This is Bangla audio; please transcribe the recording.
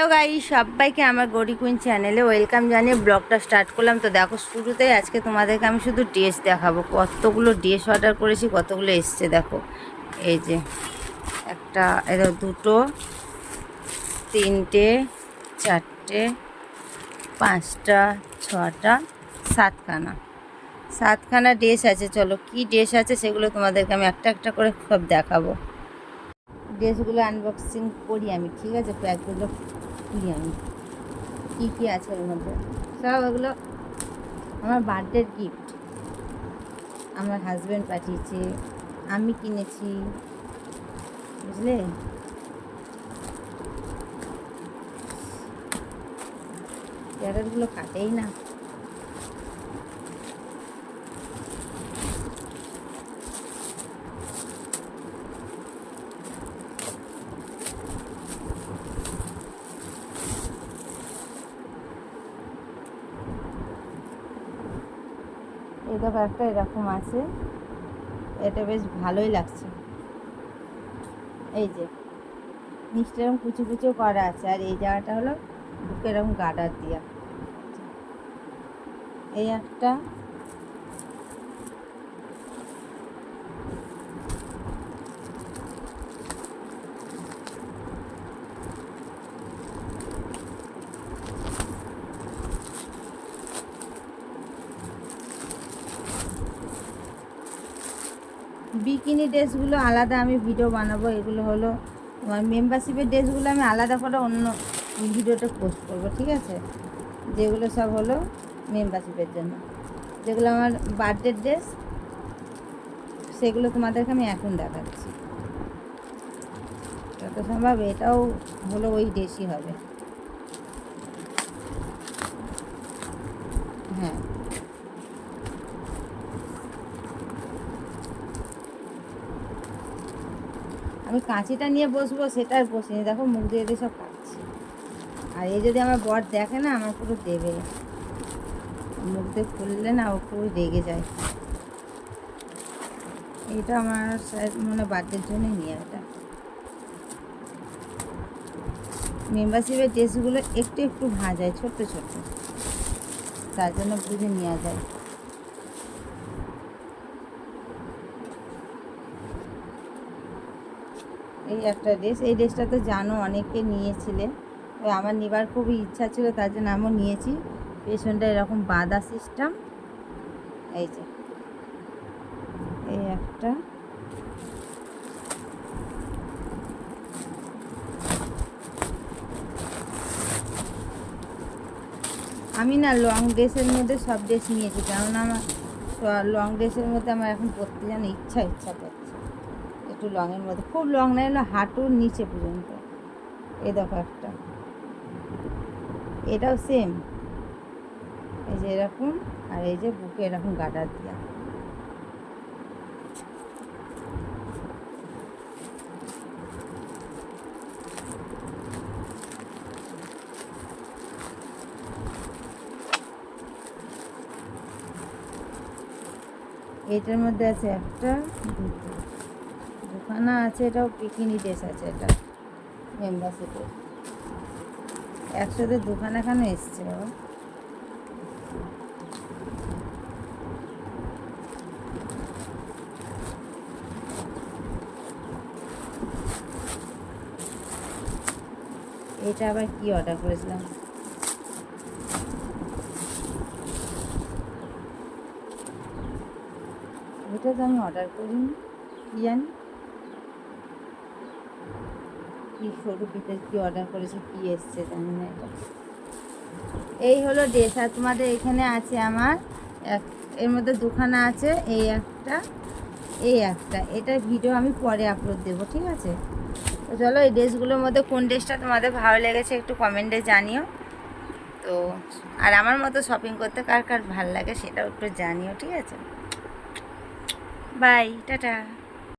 হ্যালো গাই সবাইকে আমার গড়ি কুইন চ্যানেলে ওয়েলকাম জানিয়ে ব্লগটা স্টার্ট করলাম। তো দেখো, শুরুতেই আজকে তোমাদেরকে আমি শুধু ড্রেস দেখাবো। কতগুলো ড্রেস অর্ডার করেছি, কতগুলো এসছে দেখো। এই যে একটা এটা দুটো, তিনটে, চারটে, পাঁচটা, ছটা, সাতখানা। সাতখানা ড্রেস আছে, চলো কি ড্রেস আছে সেগুলো তোমাদেরকে আমি একটা একটা করে সব দেখাবো। ড্রেসগুলো আনবক্সিং করি আমি, ঠিক আছে? প্যাকগুলো আমি কী কী আছে ওর মধ্যে? সব ওগুলো আমার বার্থডের গিফট আমার হাজব্যান্ড পাঠিয়েছে, আমি কিনেছি। বুঝলে? প্যারেটগুলো কাটেই না। এই দেখো, একটা এরকম আছে। এটা বেশ ভালোই লাগছে। এই যে, নিচটা এরকম কুচু কুচু করা আছে, আর এই জায়গাটা হলো বুকে এরকম গার্ডার দিয়া। এই একটা বিকিনি ড্রেসগুলো আলাদা আমি ভিডিও বানাবো, এগুলো হলো তোমার মেম্বারশিপের ড্রেসগুলো আমি আলাদা করে অন্য ভিডিওতে পোস্ট করব, ঠিক আছে? যেগুলো সব হলো মেম্বারশিপের জন্য। যেগুলো আমার বার্থডে ড্রেস সেগুলো তোমাদেরকে আমি এখন দেখাচ্ছি। যত সম্ভব এটাও হলো ওই ড্রেসই হবে। হ্যাঁ। আমি কাঁচিটা নিয়ে বসবো, সেটা আর বসিনি। দেখো মুখ দিয়ে দিয়ে সব কাটছি আর এই যদি আমার বর দেখে না, আমার পুরো দেবে। মুখ দিয়ে খুললে না ও পুরো রেগে যায়। এটা আমার মনে বার্থডের জন্যই নিয়ে এটা। মেম্বারশিপের ড্রেসগুলো একটু একটু ভাজায়, ছোট্ট ছোট্ট। তার জন্য বুঝে নেওয়া যায়। এই একটা ড্রেস এই ড্রেসটা তো জানো অনেকে নিয়েছিলে। আমার নেবার খুবই ইচ্ছা ছিল, তার জন্য আমিও নিয়েছি। পেছনটা এরকম বাঁধা সিস্টেম এই যে। এই একটা। আমি না লং ড্রেসের মধ্যে সব ড্রেস নিয়েছি, কেননা আমার লং ড্রেসের মধ্যে আমার এখন পরতে যেন ইচ্ছা ইচ্ছা করছে একটু লংয়ের মধ্যে, খুব লং না হলো হাঁটুর নিচে পর্যন্ত। এই দেখো একটা। এটাও সেম এই যে এরকম, আর এই যে বুকে এরকম গাডার দেওয়া এটার মধ্যে আছে একটা, দুটো। দুখানা আছে, এটাও পিকনি ড্রেস আছে, এটা মেম্বারশিপের একসাথে দুখানা কেন এসছে ও এটা আবার কি অর্ডার করেছিলাম? এটা তো আমি অর্ডার করিনি, কি জানি? কি সরু পিঠে কি অর্ডার করেছে, কি এসছে জানি না এটা। এই হলো ড্রেস আর তোমাদের এখানে আছে আমার এক, এর মধ্যে দুখানা আছে, এই একটা এই একটা। এটা ভিডিও আমি পরে আপলোড দেবো, ঠিক আছে? তো চলো এই ড্রেসগুলোর মধ্যে কোন ড্রেসটা তোমাদের ভালো লেগেছে একটু কমেন্টে জানিও। তো, আর আমার মতো শপিং করতে কার কার ভালো লাগে সেটাও একটু জানিও, ঠিক আছে? Bye tata.